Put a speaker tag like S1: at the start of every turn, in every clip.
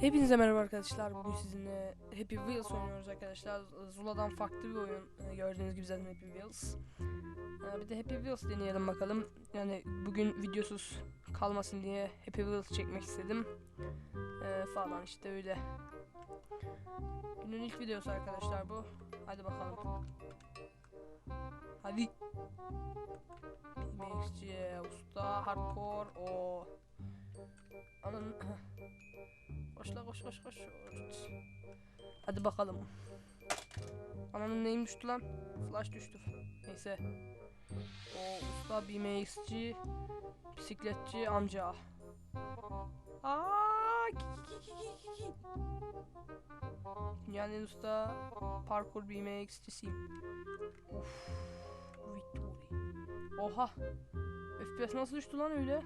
S1: Hepinize merhaba arkadaşlar. Bugün sizinle Happy Wheels oynuyoruz arkadaşlar. Zula'dan farklı bir oyun. Ee, Gördüğünüz gibi zaten Happy Wheels. Ee, Bir de Happy Wheels deneyelim bakalım. Yani bugün videosuz kalmasın diye Happy Wheels çekmek istedim. Ee, falan işte öyle. Günün ilk videosu arkadaşlar bu. Hadi bakalım. Hadi. BMXC usta hardcore o. Anın Koş la koş koş koş. Hadi bakalım. Ananın neyim düştü lan? Flash düştü. Neyse. O usta BMX'ci, bisikletçi amca. Aa. Dünyanın en usta parkur BMX'cisiyim. Uf, victory. Oha. FPS nasıl düştü lan öyle?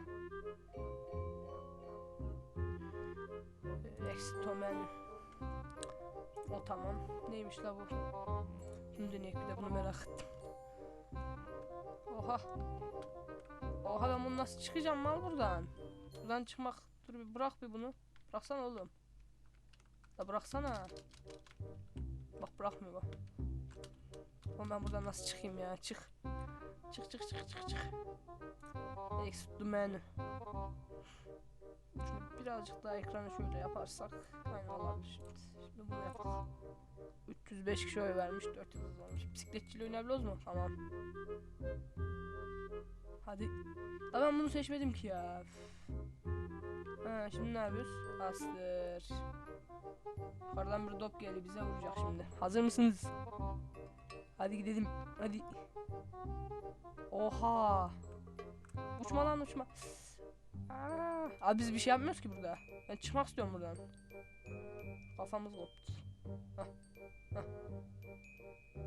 S1: Extomen. O tamam. Neymiş la bu? Şimdi deneyek bir de bunu merak ettim. Oha. Oha ben bunu nasıl çıkacağım mal buradan? Buradan çıkmak. Dur bir bırak bir bunu. Bıraksana oğlum. La bıraksana. Bak bırakmıyor bak. Oğlum ben buradan nasıl çıkayım ya? Çık. Çık çık çık çık çık. Extomen. Şunu birazcık daha ekranı şöyle yaparsak aynen olabilir şimdi. Şimdi bunu yapalım. 305 kişi oy vermiş 4 yıldız olmuş. Bisikletçiyle oynayabiliyoruz mu? Tamam. Hadi. La ben bunu seçmedim ki ya. Ha, şimdi ne yapıyoruz? Bastır. Yukarıdan bir top geldi bize vuracak şimdi. Hazır mısınız? Hadi gidelim. Hadi. Oha. Uçma lan uçma. Aa, abi biz bir şey yapmıyoruz ki burada. Ben çıkmak istiyorum buradan. Kafamız koptu.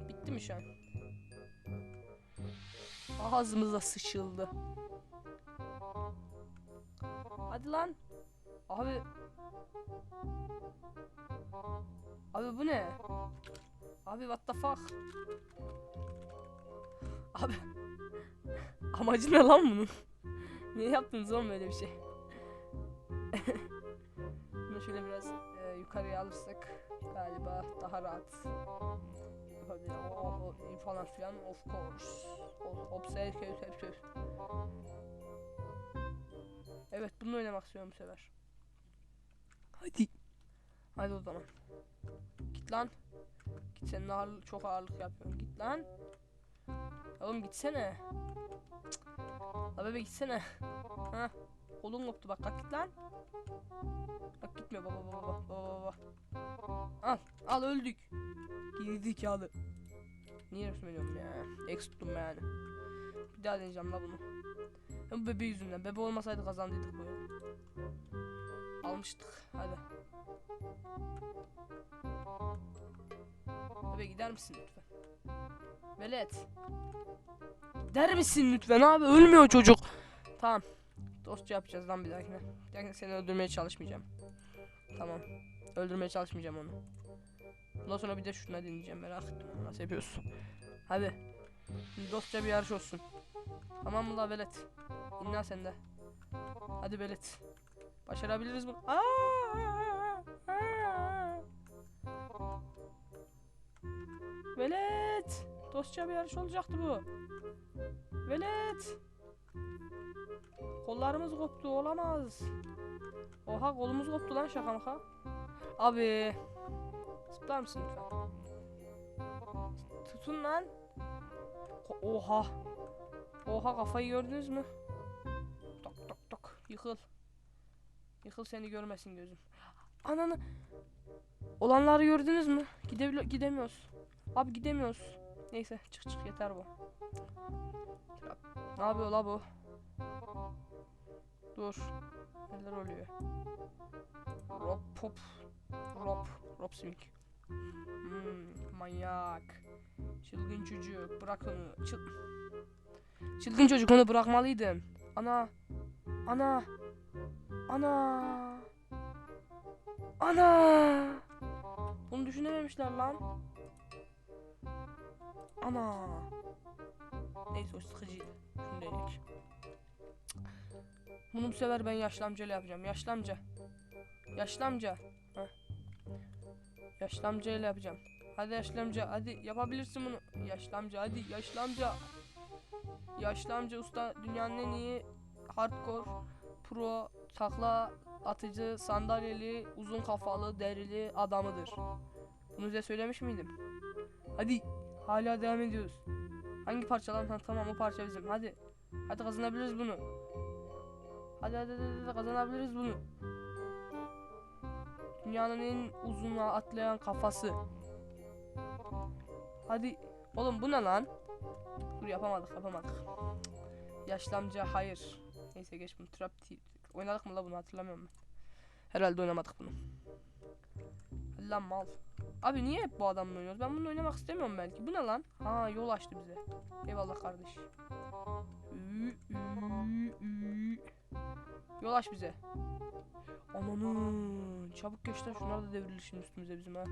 S1: Bitti mi şu an? Ağzımıza sıçıldı. Hadi lan. Abi. Abi bu ne? Abi what the fuck? Abi. Amacı ne lan bunun? Niye yaptınız oğlum böyle bir şey? Bunu şöyle biraz e, yukarıya alırsak galiba daha rahat yapabilirim. O, o, o, falan filan of course. Observe observe. Evet bunu oynamak istiyorum bu sefer. Hadi. Hadi o zaman. Git lan. Git senin ağırlık, çok ağırlık yapıyorsun. Git lan. Oğlum gitsene. Cık. La bebe gitsene. Ha. Kolun koptu bak kalk git lan. Bak gitmiyor baba baba baba baba. Al al öldük. Girdik yalı. Niye resmediyorum ya? Ex tuttum yani. Bir daha deneyeceğim la bunu. Bu bebe yüzünden. Bebe olmasaydı kazandıydık bu oyunu. Almıştık. Hadi. Bebe gider misin lütfen? Velet. Der misin lütfen abi? Ölmüyor çocuk. Tamam. Dostça yapacağız lan bir dahakine. Bir dahakine seni öldürmeye çalışmayacağım. Tamam. Öldürmeye çalışmayacağım onu. Bundan sonra bir de şuna deneyeceğim merak ettim nasıl yapıyorsun. Hadi. Şimdi dostça bir yarış olsun. Tamam mı la velet? İnna sende. Hadi velet. Başarabiliriz bunu. Aa! Velet. Dostça bir yarış olacaktı bu. Velet. Kollarımız koptu olamaz. Oha kolumuz koptu lan şaka maka. Abi. Zıplar mısın lütfen? Tutun lan. Oha. Oha kafayı gördünüz mü? Tok tok tok. Yıkıl. Yıkıl seni görmesin gözüm. Ananı. Olanları gördünüz mü? Gidebil gidemiyoruz. Abi gidemiyoruz. Neyse çık çık yeter bu. Ne yapıyor la bu? Dur. Neler oluyor? Rob pop. Rob. Rob swing. Hmm, manyak. Çılgın çocuk. Bırak onu. Çıl... Çılgın çocuk onu bırakmalıydın. Ana. Ana. Ana. Ana. Bunu düşünememişler lan. Ana. Neyse o sıkıcıydı. Deneyelim. Bunu bu sefer ben yaşlı amcayla yapacağım. Yaşlı amca. Yaşlı amca. Heh. Yaşlı amcayla yapacağım. Hadi yaşlı hadi yapabilirsin bunu. Yaşlı hadi. Yaşlı amca usta dünyanın en iyi hardcore pro takla atıcı sandalyeli uzun kafalı derili adamıdır. Bunu size söylemiş miydim? Hadi hala devam ediyoruz. Hangi parça lan? Ha, tamam o parça bizim. Hadi. Hadi kazanabiliriz bunu. Hadi hadi hadi, hadi kazanabiliriz bunu. Dünyanın en uzun atlayan kafası. Hadi. Oğlum bu ne lan? Dur yapamadık yapamadık. Yaşlı amca hayır. Neyse geç bunu. Trap Oynadık mı la bunu hatırlamıyorum ben. Herhalde oynamadık bunu. Lan mal. Abi niye hep bu adamla oynuyoruz? Ben bunu oynamak istemiyorum belki. Bu ne lan? Ha yol açtı bize. Eyvallah kardeş. Yol aç bize. Ananı. Çabuk geç lan şunlar da devrilir şimdi üstümüze bizim ha.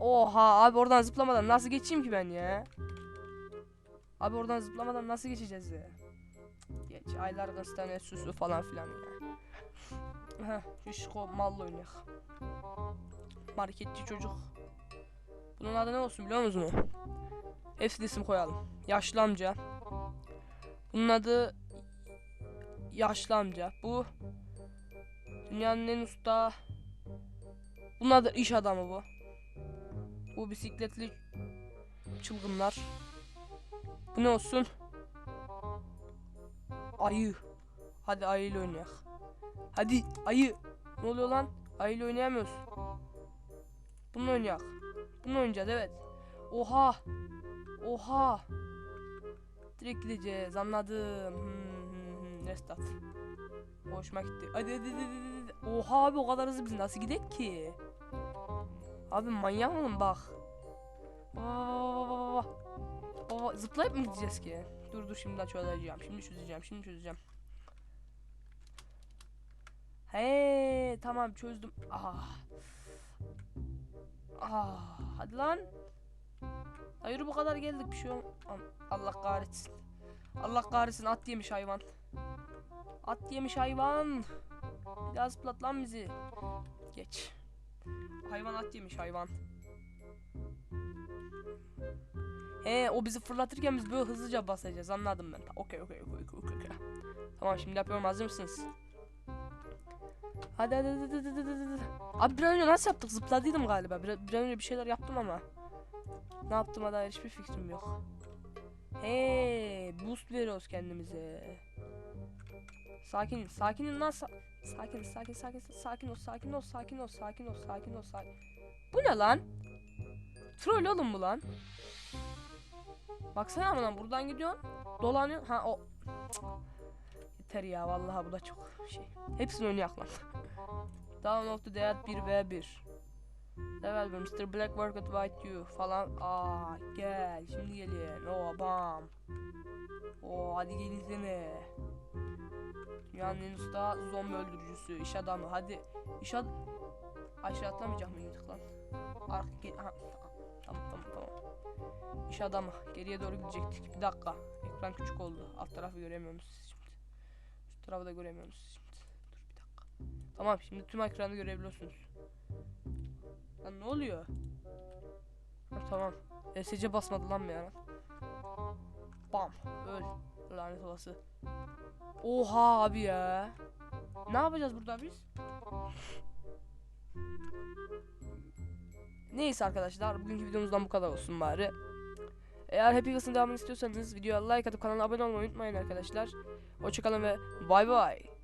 S1: Oha abi oradan zıplamadan nasıl geçeyim ki ben ya? Abi oradan zıplamadan nasıl geçeceğiz ya? Geç aylar kastane süsü falan filan ya. Heh şu şiko malla oynayak. Marketçi çocuk. Bunun adı ne olsun biliyor musunuz? Hepsini isim koyalım. Yaşlı amca. Bunun adı yaşlı amca. Bu dünyanın en usta. Bunun adı iş adamı bu. Bu bisikletli çılgınlar. Bu ne olsun? Ayı. Hadi ayıyla oynayak. Hadi ayı. Ne oluyor lan? Ayıyla oynayamıyoruz. Bununla oynayak. Bununla oynayacağız evet. Oha. Oha. Direkt gideceğiz anladım. Hmm, hmm, hmm. Restart. Hoşuma gitti. Hadi hadi hadi hadi, hadi. Oha abi o kadar hızlı biz nasıl gidek ki? Abi manyak mısın bak. Baba, baba, zıplayıp mı gideceğiz ki? Dur dur şimdi çözeceğim. Şimdi çözeceğim. Şimdi çözeceğim. He tamam çözdüm. Ah. Ah hadi lan. Hayır bu kadar geldik bir şey ol- Allah kahretsin. Allah kahretsin at yemiş hayvan. At yemiş hayvan. Bir daha lan bizi. Geç. Hayvan at yemiş hayvan. He o bizi fırlatırken biz böyle hızlıca basacağız anladım ben. Okey okey okey okey. Tamam şimdi yapıyorum hazır mısınız? Hadi hadi hadi hadi hadi hadi. Abi bir an önce nasıl yaptık? Zıpladıydım galiba. Bir, bir an önce bir şeyler yaptım ama. Ne yaptığıma dair hiçbir fikrim yok. He, boost veriyoruz kendimize. Sakin, sakin lan. Sa sakin, sakin, sakin, sakin ol, sakin ol, sakin ol, sakin ol, sakin ol, sakin. Bu ne lan? Troll oğlum bu lan. Baksana ama lan buradan gidiyorsun. Dolanıyor. Ha o. Cık. Yeter ya vallahi bu da çok şey. Hepsini oynayak lan. Down of the Dead 1 v 1. Evet Mr. Black work White You falan. Aa gel şimdi gelin. Oo bam. Oo hadi gelinsene. Dünyanın en usta zombi öldürücüsü, iş adamı. Hadi iş ad... Aşağı atlamayacak mıydık lan? Arka gel... Aha, tamam tamam tamam. İş adamı. Geriye doğru gidecektik. Bir dakika. Ekran küçük oldu. Alt tarafı. Şu tarafı da göremiyorsunuz şimdi. Dur bir dakika. Tamam şimdi tüm ekranı görebiliyorsunuz. Lan ne oluyor? Ha, tamam. ESC basmadı lan bir ara. Bam. Öl. Lanet olası. Oha abi ya. Ne yapacağız burada biz? Neyse arkadaşlar bugünkü videomuzdan bu kadar olsun bari. Eğer Happy Wheels'ın devamını istiyorsanız videoya like atıp kanala abone olmayı unutmayın arkadaşlar. Hoşçakalın ve bay bay.